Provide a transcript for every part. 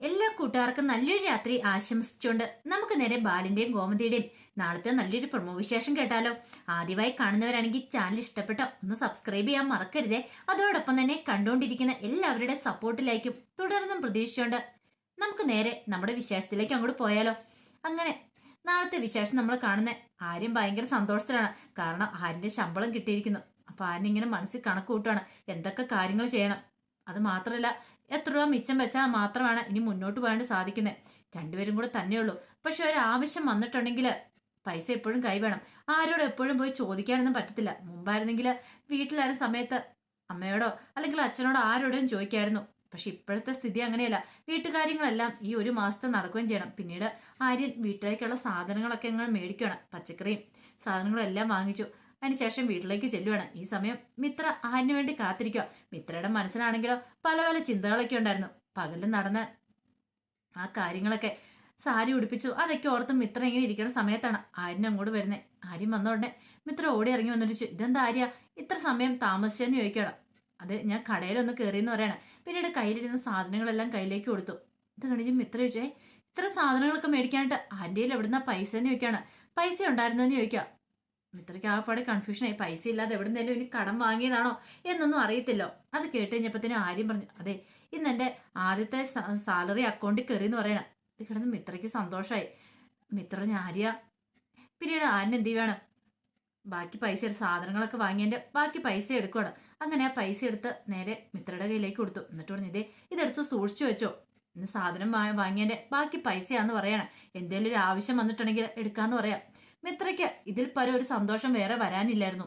എല്ലാ കൂട്ടുകാർക്കും നല്ലൊരു രാത്രി ആശംസിച്ചുകൊണ്ട് നമുക്ക് നേരെ ബാലിന്റെയും ഗോമതിയുടെയും നാളത്തെ നല്ലൊരു പ്രൊമോ വിശേഷം കേട്ടാലോ. ആദ്യമായി കാണുന്നവരാണെങ്കിൽ ചാനൽ ഇഷ്ടപ്പെട്ട ഒന്ന് സബ്സ്ക്രൈബ് ചെയ്യാൻ മറക്കരുതേ. അതോടൊപ്പം തന്നെ കണ്ടുകൊണ്ടിരിക്കുന്ന എല്ലാവരുടെ സപ്പോർട്ടിലേക്കും തുടർന്നും പ്രതീക്ഷിച്ചുകൊണ്ട് നമുക്ക് നേരെ നമ്മുടെ വിശേഷത്തിലേക്ക് അങ്ങോട്ട് പോയാലോ. അങ്ങനെ നാളത്തെ വിശേഷം നമ്മൾ കാണുന്ന ആര്യം ഭയങ്കര സന്തോഷത്തിലാണ്. കാരണം ആര്യന്റെ ശമ്പളം കിട്ടിയിരിക്കുന്നു. അപ്പൊ ആര്യൻ ഇങ്ങനെ മനസ്സിൽ കണക്ക് കൂട്ടുകയാണ് എന്തൊക്കെ കാര്യങ്ങൾ ചെയ്യണം. അത് മാത്രമല്ല എത്ര രൂപ മിച്ചം വെച്ചാൽ മാത്രമാണ് ഇനി മുന്നോട്ട് പോകാണ്ട് സാധിക്കുന്നത് രണ്ടുപേരും കൂടെ തന്നെയുള്ളൂ പക്ഷെ ഒരു ആവശ്യം വന്നിട്ടുണ്ടെങ്കിൽ പൈസ എപ്പോഴും കൈ വേണം. ആരോട് എപ്പോഴും പോയി ചോദിക്കാനൊന്നും പറ്റത്തില്ല. മുമ്പായിരുന്നെങ്കിൽ വീട്ടിലായിരുന്ന സമയത്ത് അമ്മയോടോ അല്ലെങ്കിൽ അച്ഛനോടോ ആരോടും ചോദിക്കായിരുന്നു. പക്ഷെ ഇപ്പോഴത്തെ സ്ഥിതി അങ്ങനെയല്ല. വീട്ടുകാര്യങ്ങളെല്ലാം ഈ ഒരു മാസത്തെ നടക്കുകയും ചെയ്യണം. പിന്നീട് ആര്യൻ വീട്ടിലേക്കുള്ള സാധനങ്ങളൊക്കെ ഞങ്ങൾ മേടിക്കുകയാണ് പച്ചക്കറിയും സാധനങ്ങളെല്ലാം വാങ്ങിച്ചു. അതിനുശേഷം വീട്ടിലേക്ക് ചെല്ലുവാണ്. ഈ സമയം മിത്ര ആരിനു വേണ്ടി കാത്തിരിക്കുക മിത്രയുടെ മനസ്സിലാണെങ്കിലോ പല പല ചിന്തകളൊക്കെ ഉണ്ടായിരുന്നു. പകലിൽ നടന്ന ആ കാര്യങ്ങളൊക്കെ സാരി ഉടുപ്പിച്ചു. അതൊക്കെ ഓർത്ത് മിത്ര ഇങ്ങനെ ഇരിക്കുന്ന സമയത്താണ് ആര്യൻ അങ്ങോട്ട് വരുന്നത് ആര്യം വന്ന ഉടനെ മിത്ര ഓടി ഇറങ്ങി വന്നിട്ട് ഇതെന്താ ആര്യ? ഇത്ര സമയം താമസിച്ചെന്ന് ചോദിക്കണം അത് ഞാൻ കടയിലൊന്ന് കയറിയെന്ന് പറയണം. പിന്നീട് കയ്യിലിരുന്ന സാധനങ്ങളെല്ലാം കയ്യിലേക്ക് കൊടുത്തു. ഇത് കണ്ടിച്ച് മിത്ര ചോദിച്ചേ ഇത്ര സാധനങ്ങളൊക്കെ മേടിക്കാനായിട്ട് ആന്റിയിൽ എവിടുന്ന പൈസ എന്ന് ചോദിക്കാണ് പൈസ ഉണ്ടായിരുന്നെന്ന് ചോദിക്കാം മിത്രയ്ക്ക് ആകപ്പാടെ കൺഫ്യൂഷനായി പൈസ ഇല്ലാതെ എവിടെ നിന്നെങ്കിലും ഇനി കടം വാങ്ങിയതാണോ എന്നൊന്നും അറിയത്തില്ലോ. അത് കേട്ട് കഴിഞ്ഞപ്പത്തേനും ആര്യം പറഞ്ഞു അതെ ഇന്ന് എന്റെ ആദ്യത്തെ സാലറി അക്കൗണ്ടിൽ കയറി എന്ന് പറയണം. ഇത് കിടന്ന് മിത്രയ്ക്ക് സന്തോഷമായി മിത്ര ആര്യ? പിന്നീട് ആരിന് എന്ത് വേണം ബാക്കി പൈസ സാധനങ്ങളൊക്കെ വാങ്ങിയതിന്റെ ബാക്കി പൈസ എടുക്കുകയാണ് അങ്ങനെ ആ പൈസ എടുത്ത് നേരെ മിത്രയുടെ കയ്യിലേക്ക് കൊടുത്തു. എന്നിട്ട് പറഞ്ഞു ഇതേ ഇതെടുത്ത് സൂക്ഷിച്ചു വെച്ചോ. ഇന്ന് സാധനം വാങ്ങിയതിന്റെ ബാക്കി പൈസയാന്ന് പറയണം. എന്തെങ്കിലും ഒരു ആവശ്യം വന്നിട്ടുണ്ടെങ്കിൽ എടുക്കാന്ന് പറയാം. മിത്രയ്ക്ക് ഇതിൽ പരം ഒരു സന്തോഷം വേറെ വരാനില്ലായിരുന്നു.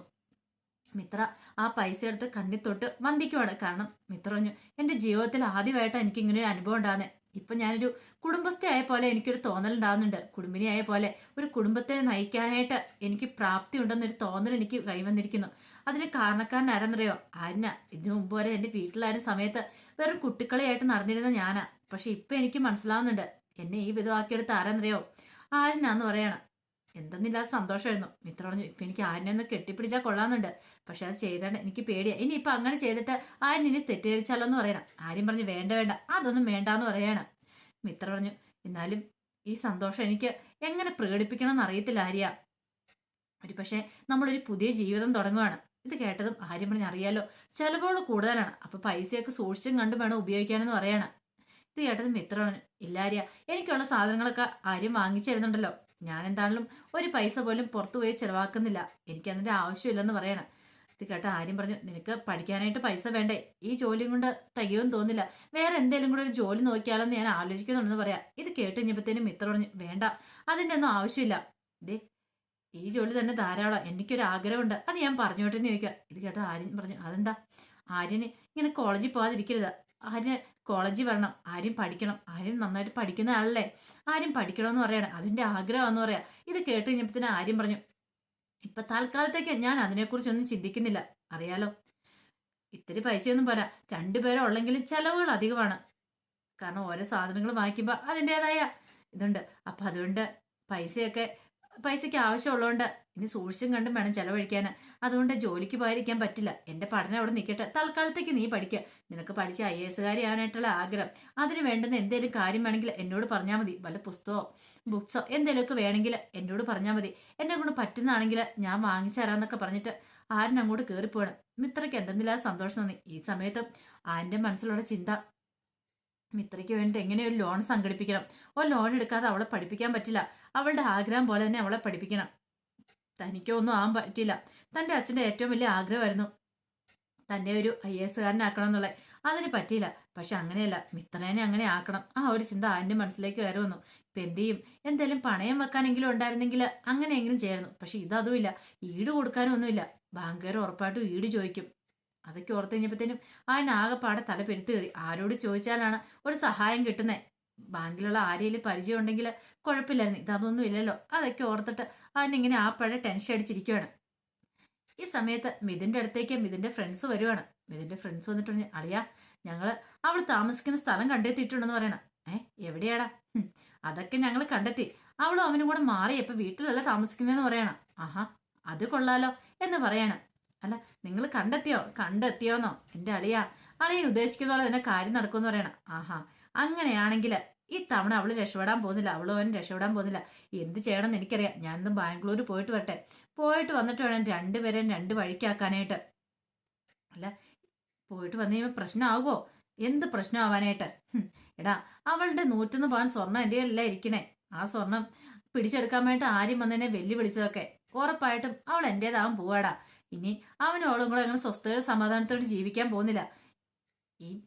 മിത്ര ആ പൈസ എടുത്ത് കണ്ണിത്തൊട്ട് വന്ദിക്കുവാണ്. കാരണം മിത്ര പറഞ്ഞു എന്റെ ജീവിതത്തിൽ ആദ്യമായിട്ടാണ് എനിക്ക് ഇങ്ങനെ ഒരു അനുഭവം ഉണ്ടാകുന്നത് ഇപ്പൊ ഞാനൊരു കുടുംബസ്ഥയായ പോലെ എനിക്കൊരു തോന്നൽ ഉണ്ടാകുന്നുണ്ട് കുടുംബിനിയായ പോലെ ഒരു കുടുംബത്തെ നയിക്കാനായിട്ട് എനിക്ക് പ്രാപ്തി ഉണ്ടെന്നൊരു തോന്നൽ എനിക്ക് കൈവന്നിരിക്കുന്നു അതിന് കാരണക്കാരൻ ആരെന്നറിയോ? ആന ഇതിനു മുമ്പ് വരെ എന്റെ വീട്ടിലായിരുന്ന സമയത്ത് വെറും കുട്ടിക്കളിയായിട്ട് നടന്നിരുന്ന ഞാനാ. പക്ഷെ ഇപ്പൊ എനിക്ക് മനസ്സിലാവുന്നുണ്ട്. എന്നെ ഈ വിധമാക്കിയെടുത്ത് ആരെന്നറിയോ? ആരിനാന്ന് പറയാണ്. എന്തെന്നില്ലാത്ത സന്തോഷമായിരുന്നു മിത്ര പറഞ്ഞു ഇപ്പൊ എനിക്ക് ആരിനെ ഒന്ന് കെട്ടിപ്പിടിച്ചാൽ കൊള്ളാന്നുണ്ട് പക്ഷെ അത് ചെയ്തേണ്ട എനിക്ക് പേടിയാ. ഇനി ഇപ്പൊ അങ്ങനെ ചെയ്തിട്ട് ആര്യൻ ഇനി തെറ്റിദ്ധരിച്ചാലോ എന്ന് പറയണം. ആര്യം പറഞ്ഞു വേണ്ട വേണ്ട അതൊന്നും വേണ്ടാന്ന് പറയണം. മിത്ര പറഞ്ഞു എന്നാലും ഈ സന്തോഷം എനിക്ക് എങ്ങനെ പ്രകടിപ്പിക്കണം എന്ന് അറിയത്തില്ല ആര്യ. ഒരു പക്ഷേ നമ്മളൊരു പുതിയ ജീവിതം തുടങ്ങുകയാണ് ഇത് കേട്ടതും ആര്യം പറഞ്ഞ് അറിയാലോ ചിലപ്പോൾ കൂടുതലാണ്. അപ്പൊ പൈസയൊക്കെ സൂക്ഷിച്ചും കണ്ടും വേണം ഉപയോഗിക്കാനെന്ന് പറയാണ്. ഇത് കേട്ടതും മിത്ര പറഞ്ഞു ഇല്ല ആര്യ എനിക്കുള്ള സാധനങ്ങളൊക്കെ ആര്യം വാങ്ങിച്ചു തരുന്നുണ്ടല്ലോ. ഞാൻ എന്താണെങ്കിലും ഒരു പൈസ പോലും പുറത്തു പോയി ചിലവാക്കുന്നില്ല. എനിക്ക് അതിന്റെ ആവശ്യമില്ലെന്ന് പറയണം. ഇത് കേട്ട ആര്യം പറഞ്ഞു നിനക്ക് പഠിക്കാനായിട്ട് പൈസ വേണ്ടേ? ഈ ജോലിയും കൊണ്ട് തികയും തോന്നില്ല വേറെ എന്തെങ്കിലും കൂടെ ഒരു ജോലി നോക്കിയാലെന്ന് ഞാൻ ആലോചിക്കുന്നുണ്ടെന്ന് പറയാം. ഇത് കേട്ട് കഴിഞ്ഞപ്പോഴത്തേനും മിത്ര പറഞ്ഞു വേണ്ട അതിന്റെ ഒന്നും ആവശ്യമില്ല. ദേ ഈ ജോലി തന്നെ ധാരാളം. എനിക്കൊരു ആഗ്രഹമുണ്ട്. അത് ഞാൻ പറഞ്ഞോട്ടെന്ന് ചോദിക്കാം. ഇത് കേട്ട ആര്യൻ പറഞ്ഞു അതെന്താ? ആര്യന് ഇങ്ങനെ കോളേജിൽ പോകാതിരിക്കരുത് ആര്യന് കോളേജിൽ വരണം. ആരും പഠിക്കണം. ആരും നന്നായിട്ട് പഠിക്കുന്ന ആളല്ലേ? ആരും പഠിക്കണമെന്ന് പറയണം. അതിന്റെ ആഗ്രഹമെന്ന് പറയാം. ഇത് കേട്ട് കഴിഞ്ഞപ്പത്തിന് ആര്യം പറഞ്ഞു ഇപ്പൊ തൽക്കാലത്തേക്ക് ഞാൻ അതിനെക്കുറിച്ചൊന്നും ചിന്തിക്കുന്നില്ല. അറിയാലോ? ഇത്തിരി പൈസയൊന്നും പോരാ. രണ്ടുപേരോ ഉള്ളെങ്കിലും ചെലവുകൾ അധികമാണ്. കാരണം ഓരോ സാധനങ്ങൾ വാങ്ങിക്കുമ്പോൾ അതിന്റെതായ ഇതുണ്ട്. അപ്പൊ അതുകൊണ്ട് പൈസയൊക്കെ പൈസയ്ക്ക് ആവശ്യമുള്ളതുകൊണ്ട് ഇനി സൂക്ഷിച്ചും കണ്ടും വേണം ചെലവഴിക്കാൻ അതുകൊണ്ട് ജോലിക്ക് പോയിരിക്കാൻ പറ്റില്ല. എന്റെ പഠനം അവിടെ നിൽക്കട്ടെ തൽക്കാലത്തേക്ക് നീ പഠിക്കുക നിനക്ക് പഠിച്ച ഐ എസ് ആവാനായിട്ടുള്ള ആഗ്രഹം. അതിന് വേണ്ടുന്ന എന്തെങ്കിലും കാര്യം വേണമെങ്കിൽ എന്നോട് പറഞ്ഞാൽ മതി. വല്ല പുസ്തകമോ ബുക്സോ എന്തെങ്കിലുമൊക്കെ വേണമെങ്കിൽ എന്നോട് പറഞ്ഞാൽ മതി. എന്നെ കൊണ്ട് പറ്റുന്നതാണെങ്കിൽ ഞാൻ വാങ്ങിച്ചു തരാമെന്നൊക്കെ പറഞ്ഞിട്ട് ആരും അങ്ങോട്ട് കയറിപ്പോണം മിത്രയ്ക്ക് എന്തെന്നില്ലാതെ സന്തോഷം തോന്നി. ഈ സമയത്ത് ആന്റെ മനസ്സിലുള്ള ചിന്ത മിത്രയ്ക്ക് വേണ്ടി എങ്ങനെ ഒരു ലോൺ സംഘടിപ്പിക്കണം? ഓ ലോൺ എടുക്കാതെ അവളെ പഠിപ്പിക്കാൻ പറ്റില്ല. അവളുടെ ആഗ്രഹം പോലെ തന്നെ അവളെ പഠിപ്പിക്കണം. തനിക്കൊന്നും ആവാൻ പറ്റില്ല. തന്റെ അച്ഛന്റെ ഏറ്റവും വലിയ ആഗ്രഹമായിരുന്നു തന്നെ ഒരു ഐ എസ് കാരനാക്കണം എന്നുള്ളത് അതിന് പറ്റിയില്ല. പക്ഷെ അങ്ങനെയല്ല. മിത്രനെ അങ്ങനെ ആക്കണം. ആ ഒരു ചിന്ത ആന്റെ മനസ്സിലേക്ക് കയറി വന്നു. ഇപ്പം എന്ത് ചെയ്യും? എന്തെങ്കിലും പണയം വെക്കാനെങ്കിലും ഉണ്ടായിരുന്നെങ്കിൽ അങ്ങനെയെങ്കിലും ചേരുന്നു പക്ഷെ ഇതതുമില്ല. ഈട് കൊടുക്കാനും ഒന്നുമില്ല. ബാങ്കുകാർ ഉറപ്പായിട്ടും ഈട് ചോദിക്കും. അതൊക്കെ ഓർത്ത് കഴിഞ്ഞപ്പോഴത്തേനും അതിനാകെപ്പാടെ തല പെരുത്ത് കയറി. ആരോട് ചോദിച്ചാലാണ് ഒരു സഹായം കിട്ടുന്നത് ബാങ്കിലുള്ള ആരെങ്കിലും പരിചയം ഉണ്ടെങ്കിൽ കുഴപ്പമില്ലായിരുന്നു ഇതൊന്നും ഇല്ലല്ലോ. അതൊക്കെ ഓർത്തിട്ട് അതിനിങ്ങനെ ആ പഴ ടെൻഷൻ അടിച്ചിരിക്കുകയാണ് ഈ സമയത്ത് മിഥിന്റെ അടുത്തേക്ക് മിഥിന്റെ ഫ്രണ്ട്സ് വരുവാണ്. മിഥിന്റെ ഫ്രണ്ട്സ് വന്നിട്ട് പറഞ്ഞു അളിയാ ഞങ്ങൾ അവൾ താമസിക്കുന്ന സ്ഥലം കണ്ടെത്തിയിട്ടുണ്ടെന്ന് പറയണം. ഏ എവിടെയാടാ? അതൊക്കെ ഞങ്ങൾ കണ്ടെത്തി. അവളും അവനും കൂടെ മാറി ഇപ്പം വീട്ടിലല്ല താമസിക്കുന്നതെന്ന് പറയണം. ആഹാ അത് കൊള്ളാലോ എന്ന് പറയണം. അല്ല നിങ്ങൾ കണ്ടെത്തിയോ? കണ്ടെത്തിയോന്നോ? എന്റെ അളിയ അളിയൻ ഉദ്ദേശിക്കുന്ന പോലെ തന്നെ കാര്യം നടക്കുമെന്ന് പറയണം. ആഹാ അങ്ങനെയാണെങ്കിൽ ഈ തവണ അവൾ രക്ഷപ്പെടാൻ പോകുന്നില്ല അവൾ അവൻ രക്ഷപ്പെടാൻ പോകുന്നില്ല. എന്ത് ചെയ്യണമെന്ന് എനിക്കറിയാം. ഞാനിന്ന് ബാംഗ്ലൂർ പോയിട്ട് വരട്ടെ. പോയിട്ട് വന്നിട്ട് വേണം രണ്ടുപേരെയും രണ്ട് വഴിക്കാക്കാനായിട്ട്. അല്ല പോയിട്ട് വന്നു കഴിയുമ്പോൾ പ്രശ്നമാകുമോ എന്ത് പ്രശ്നമാവാനായിട്ട്? എടാ അവളുടെ നൂറ്റൊന്ന് പവൻ സ്വർണം എന്റെ അല്ല ഇരിക്കണേ? ആ സ്വർണം പിടിച്ചെടുക്കാൻ വേണ്ടി ആരും വന്നതിനെ വെല്ലുവിളിച്ചതൊക്കെ. ഉറപ്പായിട്ടും അവൾ എന്റേതാവും പോവാടാ. ഇനി അവനോളും കൂടെ അങ്ങനെ സ്വസ്ഥതയുടെ സമാധാനത്തോടെ ജീവിക്കാൻ പോകുന്നില്ല. ഈ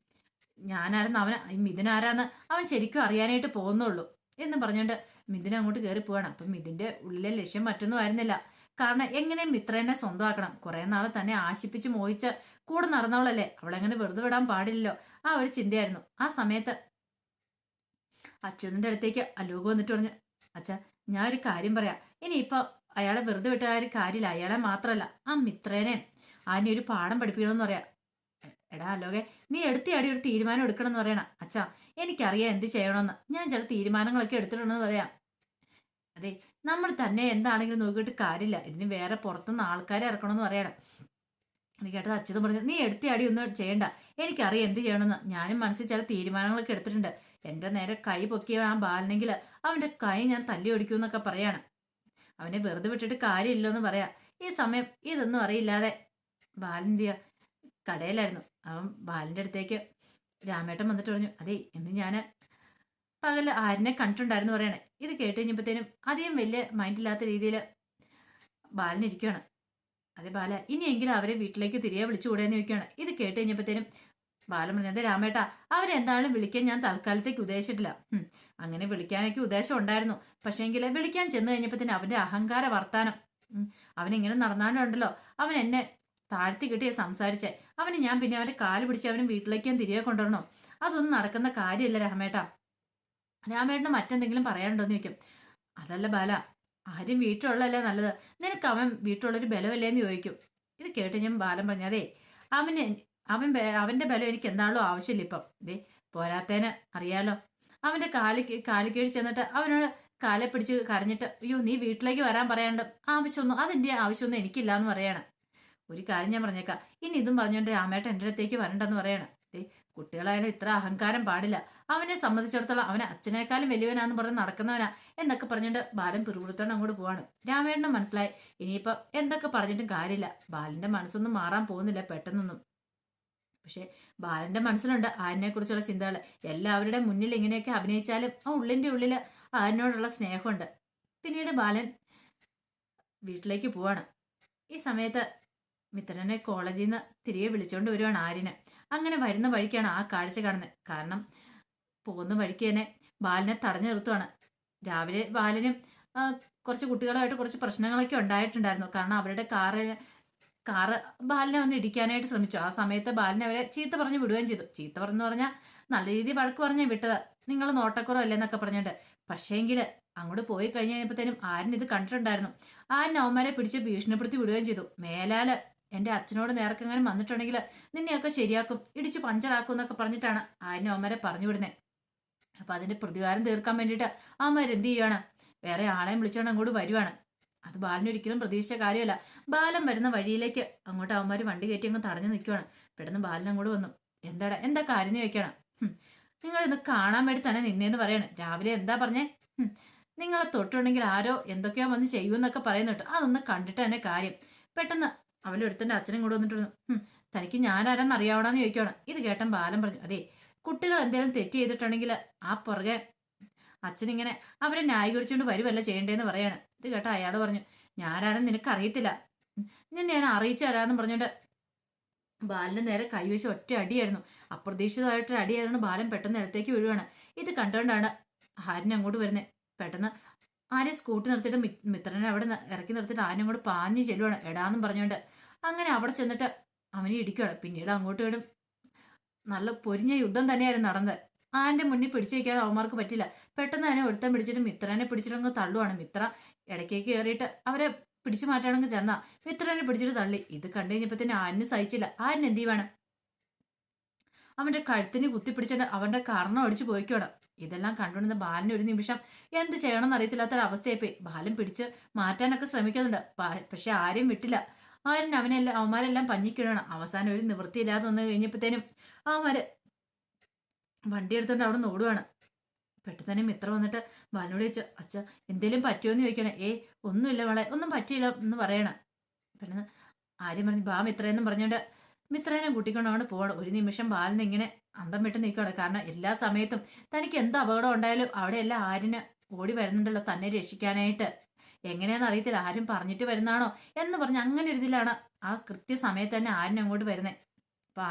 ഞാനാരെന്ന് അവൻ മിഥുനാരാന്ന് അവൻ ശരിക്കും അറിയാനായിട്ട് പോകുന്നുള്ളൂ എന്ന് പറഞ്ഞുകൊണ്ട് മിഥുൻ അങ്ങോട്ട് കയറി പോവാണ്. അപ്പം മിഥുന്റെ ഉള്ളിലെ ലക്ഷ്യം മറ്റൊന്നും ആയിരുന്നില്ല. കാരണം എങ്ങനെ മിത്രനെ സ്വന്തമാക്കണം. കുറെ നാൾ തന്നെ ആശിപ്പിച്ച് മോഹിച്ച് കൂടെ നടന്നവളല്ലേ? അവളെങ്ങനെ വെറുതെ വിടാൻ പാടില്ലല്ലോ? ആ ഒരു ചിന്തയായിരുന്നു. ആ സമയത്ത് അച്യുതന്റെ അടുത്തേക്ക് അലൂക വന്നിട്ട് പറഞ്ഞു അച്ഛാ ഞാൻ ഒരു കാര്യം പറയാം. ഇനിയിപ്പൊ അയാളെ വെറുതെ വിട്ട ഒരു കാര്യമില്ല. അയാളെ മാത്രല്ല ആ മിത്രേനെ. ആനെ ഒരു പാഠം പഠിപ്പിക്കണമെന്ന് പറയാം. എടാ അലോകെ നീ എടുത്തിയാടി ഒരു തീരുമാനം എടുക്കണമെന്ന് പറയണം. അച്ഛാ എനിക്കറിയാം എന്ത് ചെയ്യണമെന്ന്. ഞാൻ ചില തീരുമാനങ്ങളൊക്കെ എടുത്തിട്ടുണ്ടെന്ന് പറയാം. അതെ നമ്മൾ തന്നെ എന്താണെങ്കിലും നോക്കിയിട്ട് കാര്യമില്ല. ഇതിന് വേറെ പുറത്തുനിന്ന് ആൾക്കാരെ ഇറക്കണമെന്ന് പറയണം. അത് കേട്ടത് അച്ഛനും പറഞ്ഞു നീ എടുത്തിയാടി ഒന്നും ചെയ്യണ്ട. എനിക്കറിയാം എന്ത് ചെയ്യണമെന്ന്. ഞാനും മനസ്സിൽ ചില തീരുമാനങ്ങളൊക്കെ എടുത്തിട്ടുണ്ട്. എന്റെ നേരെ കൈ പൊക്കിയ ആ ബാലനെങ്കിൽ അവന്റെ കൈ ഞാൻ തല്ലി ഓടിക്കൂന്നൊക്കെ പറയാണ്. അവനെ വെറുതെ വിട്ടിട്ട് കാര്യമില്ലോ എന്ന് പറയാ. ഈ സമയം ഇതൊന്നും അറിയില്ലാതെ ബാലന്തിയ കടയിലായിരുന്നു. അവൻ ബാലിന്റെ അടുത്തേക്ക് രാമേട്ടൻ വന്നിട്ട് പറഞ്ഞു അതെ ഇന്ന് ഞാൻ പകൽ ആരിനെ കണ്ടിട്ടുണ്ടായിരുന്നു പറയണേ. ഇത് കേട്ട് കഴിഞ്ഞപ്പോഴത്തേനും അധികം വലിയ മൈൻഡില്ലാത്ത രീതിയിൽ ബാലനിരിക്കുകയാണ് അതേ ബാല ഇനിയെങ്കിലും അവരെ വീട്ടിലേക്ക് തിരികെ വിളിച്ചുകൂടെ എന്ന് ചോദിക്കുകയാണ് ഇത് കേട്ട് കഴിഞ്ഞപ്പോഴത്തേനും ബാലൻ എന്റെ രാമേട്ട അവരെന്തായാലും വിളിക്കാൻ ഞാൻ തൽക്കാലത്തേക്ക് ഉദ്ദേശിച്ചിട്ടില്ല. അങ്ങനെ വിളിക്കാനൊക്കെ ഉദ്ദേശം ഉണ്ടായിരുന്നു. പക്ഷേങ്കിൽ വിളിക്കാൻ ചെന്ന് തന്നെ അവന്റെ അഹങ്കാര വർത്താനം. അവനിങ്ങനെ നടന്നാലുണ്ടല്ലോ. അവൻ എന്നെ താഴ്ത്തി കിട്ടിയ സംസാരിച്ചേ. അവന് ഞാൻ പിന്നെ അവന്റെ കാൽ പിടിച്ച് അവനും വീട്ടിലേക്ക് ഞാൻ തിരികെ കൊണ്ടുവരണോ? അതൊന്നും നടക്കുന്ന കാര്യമല്ല രാമേട്ട. രാമേട്ടന് മറ്റെന്തെങ്കിലും പറയാനുണ്ടോന്ന് ചോദിക്കും. അതല്ല ബാല ആരും വീട്ടിലുള്ളതല്ലേ നല്ലത്? നിനക്ക് അവൻ വീട്ടിലുള്ളൊരു ബലമല്ലേന്ന് ചോദിക്കും. ഇത് കേട്ട് ഞാൻ ബാലൻ പറഞ്ഞതേ അവന് അവൻ അവന്റെ ബലം എനിക്ക് എന്താണല്ലോ ആവശ്യമില്ല ഇപ്പം. ദേ പോരാത്തേന് അറിയാലോ. അവന്റെ കാലി കാലിക്കേഴി ചെന്നിട്ട് അവനോട് കാലെ പിടിച്ച് കരഞ്ഞിട്ട് അയ്യോ നീ വീട്ടിലേക്ക് വരാൻ പറയാണ്ട് ആവശ്യമൊന്നും അതിന്റെ ആവശ്യമൊന്നും എനിക്കില്ല എന്ന് പറയണം. ഒരു കാര്യം ഞാൻ പറഞ്ഞേക്കാം. ഇനി ഇതും പറഞ്ഞുകൊണ്ട് രാമേട്ടൻ എന്റെ അടുത്തേക്ക് വരണ്ടെന്ന് പറയണം. ദേ കുട്ടികളായാലും ഇത്ര അഹങ്കാരം പാടില്ല. അവനെ സംബന്ധിച്ചിടത്തോളം അവനെ അച്ഛനേക്കാളും വലിയവനാന്ന് പറഞ്ഞ് നടക്കുന്നവനാ എന്നൊക്കെ പറഞ്ഞിട്ട് ബാലൻ പിറുപിറുത്തോണ്ട് അങ്ങോട്ട് പോവാണ്. രാമേട്ടന് മനസ്സിലായി ഇനിയിപ്പോൾ എന്തൊക്കെ പറഞ്ഞിട്ടും കാര്യമില്ല. ബാലന്റെ മനസ്സൊന്നും മാറാൻ പോകുന്നില്ല പെട്ടെന്നൊന്നും. പക്ഷെ ബാലന്റെ മനസ്സിലുണ്ട് ആനിനെ കുറിച്ചുള്ള ചിന്തകൾ എല്ലാവരുടെ മുന്നിൽ ഇങ്ങനെയൊക്കെ അഭിനയിച്ചാലും ആ ഉള്ളിന്റെ ഉള്ളിൽ ആനോടുള്ള സ്നേഹമുണ്ട്. പിന്നീട് ബാലൻ വീട്ടിലേക്ക് പോവാണ്. ഈ സമയത്ത് മിത്രനെ കോളേജിൽ നിന്ന് തിരികെ വിളിച്ചുകൊണ്ട് വരുവാണ് ആര്യന്. അങ്ങനെ വരുന്ന വഴിക്കാണ് ആ കാഴ്ച കാണുന്നത് കാരണം പോകുന്ന വഴിക്ക് തന്നെ ബാലിനെ തടഞ്ഞു നിർത്തുവാണ്. രാവിലെ ബാലനും കുറച്ച് കുട്ടികളുമായിട്ട് കുറച്ച് പ്രശ്നങ്ങളൊക്കെ ഉണ്ടായിട്ടുണ്ടായിരുന്നു. കാരണം അവരുടെ കാറ് കാറ് ബാലിനെ വന്ന് ഇടിക്കാനായിട്ട് ശ്രമിച്ചു. ആ സമയത്ത് ബാലിനെ അവരെ ചീത്ത പറഞ്ഞ് വിടുകയും ചെയ്തു. ചീത്ത പറഞ്ഞു പറഞ്ഞാൽ നല്ല രീതിയിൽ വഴക്ക് പറഞ്ഞേ വിട്ടത്. നിങ്ങൾ നോട്ടക്കുറവല്ലേ എന്നൊക്കെ പറഞ്ഞിട്ട്. പക്ഷേങ്കിൽ അങ്ങോട്ട് പോയി കഴിഞ്ഞ് കഴിഞ്ഞപ്പോഴത്തേനും ആരൻ ഇത് കണ്ടിട്ടുണ്ടായിരുന്നു. ആ നവന്മാരെ പിടിച്ച് ഭീഷണിപ്പെടുത്തി വിടുകയും ചെയ്തു. മേലാൽ എന്റെ അച്ഛനോട് നേർക്കെങ്ങനെ വന്നിട്ടുണ്ടെങ്കിൽ നിന്നെയൊക്കെ ശരിയാക്കും. ഇടിച്ച് പഞ്ചറാക്കും എന്നൊക്കെ പറഞ്ഞിട്ടാണ് ആരൻ അവന്മാരെ പറഞ്ഞു വിടുന്നത് അപ്പൊ അതിന്റെ പ്രതികാരം തീർക്കാൻ വേണ്ടിയിട്ട് അവന്മാർ എന്ത് ചെയ്യുകയാണ് വേറെ ആളെയും വിളിച്ചോണ്ട് അങ്ങോട്ട് വരുവാണ്. അത് ബാലിന് ഒരിക്കലും പ്രതീക്ഷിച്ച കാര്യമല്ല. ബാലൻ വരുന്ന വഴിയിലേക്ക് അങ്ങോട്ട് അവന്മാർ വണ്ടി കയറ്റി അങ്ങ് തടഞ്ഞു നിൽക്കുവാണ്. പെട്ടെന്ന് ബാലൻ അങ്ങോട്ട് വന്നു. എന്താടാ എന്താ കാര്യം? ചോദിക്കണം നിങ്ങൾ ഇത് കാണാൻ വേണ്ടി തന്നെ നിന്നേന്ന് പറയാണ്. രാവിലെ എന്താ പറഞ്ഞേ? നിങ്ങളെ തൊട്ടുണ്ടെങ്കിൽ ആരോ എന്തൊക്കെയോ വന്ന് ചെയ്യുമെന്നൊക്കെ പറയുന്നുണ്ട് അതൊന്ന് കണ്ടിട്ട് തന്നെ കാര്യം. പെട്ടെന്ന് അവളെടുത്തന്റെ അച്ഛനും കൂടെ വന്നിട്ട് പറഞ്ഞു, "ഹും, തനിക്ക് ഞാനാരെന്ന് അറിയാവണമെന്ന് ചോദിക്കുകയാണ്. ഇത് കേട്ടൻ ബാലൻ പറഞ്ഞു. അതെ കുട്ടികൾ എന്തെങ്കിലും തെറ്റ് ചെയ്തിട്ടുണ്ടെങ്കിൽ ആ പുറകെ അച്ഛനിങ്ങനെ അവരെ ന്യായീകരിച്ചുകൊണ്ട് വരുവല്ല ചെയ്യേണ്ടതെന്ന് പറയാണ്. ഇത് കേട്ട അയാൾ പറഞ്ഞു ഞാനാരും നിനക്കറിയത്തില്ല. ഞാൻ ഞാൻ അറിയിച്ചു തരാമെന്ന് പറഞ്ഞുകൊണ്ട് ബാലന് നേരെ കൈവശം ഒറ്റ അടിയായിരുന്നു. അപ്രതീക്ഷിതമായിട്ടൊരു അടിയായിരുന്നു ബാലൻ പെട്ടെന്ന് നിലത്തേക്ക് വീഴുവാണ്. ഇത് കണ്ടുകൊണ്ടാണ് ഹാരിനെ അങ്ങോട്ട് വരുന്നത് പെട്ടെന്ന് ആരെ സ്കൂട്ടി നിർത്തിയിട്ട് മിത്രനെ അവിടെ ഇറക്കി നിർത്തിയിട്ട് ആരും അങ്ങോട്ട് പാഞ്ഞു ചെല്ലുവാണ്. എടാന്നും പറഞ്ഞുകൊണ്ട് അങ്ങനെ അവിടെ ചെന്നിട്ട് അവനെ ഇടിക്കുകയാണ് പിന്നീട് അങ്ങോട്ട് വീടും നല്ല പൊരിഞ്ഞ യുദ്ധം തന്നെയായിരുന്നു നടന്നത്. ആന്റെ മുന്നിൽ പിടിച്ചു വയ്ക്കാൻ അവന്മാർക്ക് പറ്റില്ല. പെട്ടെന്ന് തന്നെ ഒരുത്തം പിടിച്ചിട്ട് മിത്രനെ പിടിച്ചിട്ടങ്ങ് തള്ളുവാണ് മിത്ര. ഇടയ്ക്കേക്ക് കയറിയിട്ട് അവരെ പിടിച്ചു മാറ്റാണെങ്കിൽ ചെന്ന മിത്രനെ പിടിച്ചിട്ട് തള്ളി. ഇത് കണ്ടു തന്നെ ആനിന് സഹിച്ചില്ല. ആരിന് എന്ത് വേണം അവന്റെ കഴുത്തിന് കുത്തിപ്പിടിച്ചിട്ട് അവന്റെ കർണം അടിച്ചു പോയിക്കോണം. ഇതെല്ലാം കണ്ടുകൊണ്ടിരുന്ന ബാലന് ഒരു നിമിഷം എന്ത് ചെയ്യണമെന്ന് അറിയത്തില്ലാത്തൊരവസ്ഥയായി പോയി ബാലൻ പിടിച്ച് മാറ്റാനൊക്കെ ശ്രമിക്കുന്നുണ്ട്. പക്ഷെ ആരെയും വിട്ടില്ല. ആരും അവനെല്ലാം അവന്മാരെല്ലാം പഞ്ഞിക്കിടണം. അവസാനം ഒരു നിവൃത്തിയില്ലാതെ വന്നു കഴിഞ്ഞപ്പോഴത്തേനും അവന്മാര് വണ്ടി എടുത്തോണ്ട് അവിടെ നിന്ന് ഓടുവാണ്. പെട്ടെന്ന് തന്നെ മിത്ര വന്നിട്ട് ബാലനോട് ചോദിച്ചു അച്ഛ എന്തേലും പറ്റുമോന്ന് ചോദിക്കണേ. ഏ ഒന്നുമില്ല മോളെ ഒന്നും പറ്റിയില്ല എന്ന് പറയണം. പെട്ടെന്ന് ആര്യം പറഞ്ഞു ബാ മിത്രയെന്നും പറഞ്ഞുകൊണ്ട് മിത്രേനെ കൂട്ടിക്കൊണ്ട് അവിടെ പോകണം ഒരു നിമിഷം ബാലിന് ഇങ്ങനെ അന്തം വിട്ട് നിൽക്കുകയാണ്. കാരണം എല്ലാ സമയത്തും തനിക്ക് എന്ത് അപകടം ഉണ്ടായാലും അവിടെ എല്ലാം ആരിന് ഓടി വരുന്നുണ്ടല്ലോ തന്നെ രക്ഷിക്കാനായിട്ട്. എങ്ങനെയാണെന്ന് അറിയത്തില്ല ആരും പറഞ്ഞിട്ട് വരുന്നതാണോ എന്ന് പറഞ്ഞ് അങ്ങനെ ഒരു ഇതിലാണ് ആ കൃത്യസമയത്ത് തന്നെ ആരിനെ അങ്ങോട്ട് വരുന്നത് അപ്പൊ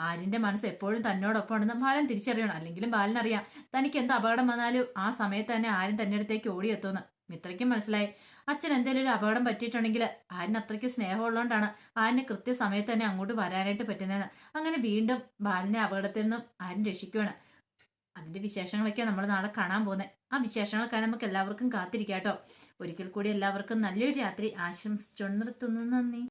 ആ- ആരിന്റെ മനസ്സ് എപ്പോഴും തന്നോടൊപ്പം ഉണ്ടെന്ന് ബാലൻ തിരിച്ചറിയണം. അല്ലെങ്കിലും ബാലനറിയാം തനിക്ക് എന്ത് അപകടം വന്നാലും ആ സമയത്ത് തന്നെ ആരും തന്റെ അടുത്തേക്ക് ഓടിയെത്തുമെന്ന്. മിത്രയ്ക്കും മനസ്സിലായി. അച്ഛൻ എന്തെങ്കിലും ഒരു അപകടം പറ്റിയിട്ടുണ്ടെങ്കിൽ ആരിന് അത്രയ്ക്ക് സ്നേഹമുള്ളതുകൊണ്ടാണ് ആരിന് കൃത്യസമയത്ത് തന്നെ അങ്ങോട്ട് വരാനായിട്ട് പറ്റുന്നതെന്ന്. അങ്ങനെ വീണ്ടും ബാലിനെ അപകടത്തിൽ നിന്നും ആരും രക്ഷിക്കുകയാണ് അതിന്റെ വിശേഷങ്ങളൊക്കെ നമ്മൾ നാളെ കാണാൻ പോകുന്നത് ആ വിശേഷങ്ങളൊക്കെ നമുക്ക് എല്ലാവർക്കും കാത്തിരിക്കാം കേട്ടോ. ഒരിക്കൽ കൂടി എല്ലാവർക്കും നല്ലൊരു രാത്രി ആശംസിച്ചു നിർത്തുന്നു നന്ദി.